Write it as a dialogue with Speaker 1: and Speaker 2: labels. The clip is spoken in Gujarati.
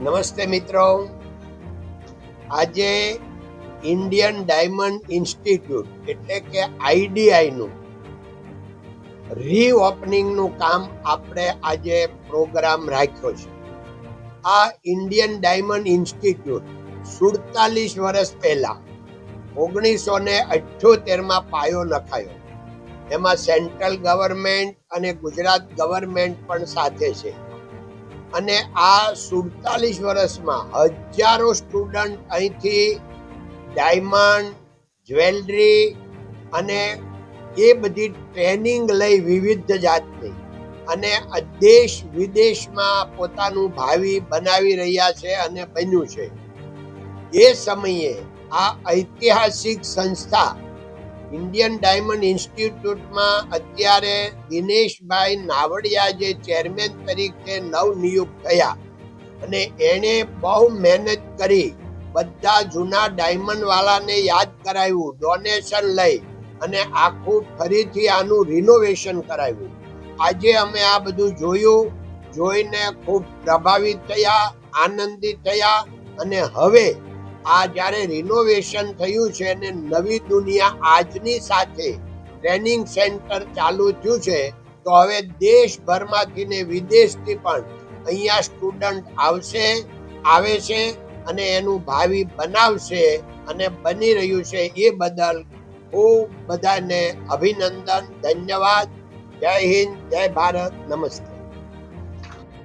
Speaker 1: નમસ્તે મિત્રો. આજે ઇન્ડિયન ડાયમંડ ઇન્સ્ટિટ્યૂટ એટલે કે આઈડીઆઈનું રીઓપનિંગનું કામ આપણે આજે પ્રોગ્રામ રાખ્યો છે. આ ઇન્ડિયન ડાયમંડ ઇન્સ્ટિટ્યૂટ સુડતાલીસ વર્ષ પહેલા ઓગણીસો ને અઠ્યોતેરમાં પાયો નખાયો એમાં સેન્ટ્રલ ગવર્મેન્ટ અને ગુજરાત ગવર્મેન્ટ પણ સાથે છે. અને આ સુડતાલીસ વર્ષમાં હજારો સ્ટુડન્ટ અહીંથી ડાયમંડ જ્વેલરી અને એ બધી ટ્રેનિંગ લઈ વિવિધ જાતની અને દેશ વિદેશમાં પોતાનું ભાવિ બનાવી રહ્યા છે અને બન્યું છે. એ સમયે આ ઐતિહાસિક સંસ્થા ઇન્ડિયન ડાયમંડ ઇન્સ્ટિટ્યૂટમાં અત્યારે દિનેશભાઈ નાવડિયા જે ચેરમેન તરીકે નવનિયુક્ત થયા અને એણે બહુ મહેનત કરી બધા જૂના ડાયમંડ વાળાને યાદ કરાવ્યું ડોનેશન લઈ અને આખું ફરીથી આનું રિનોવેશન કરાવ્યું. આજે અમે આ બધું જોયું, જોઈને ખૂબ પ્રભાવિત થયા, આનંદિત થયા અને હવે આ જ્યારે રિનોવેશન થયું છે અને નવી દુનિયા આજની સાથે ટ્રેનિંગ સેન્ટર ચાલુ થયું છે, તો હવે દેશભરમાંથી ને વિદેશથી પણ અહીંયા સ્ટુડન્ટ આવશે, આવે છે અને એનું ભાવિ બનાવશે અને બની રહ્યું છે. એ બદલ ખૂબ બધાને અભિનંદન, ધન્યવાદ. જય હિન્દ, જય ભારત, નમસ્તે.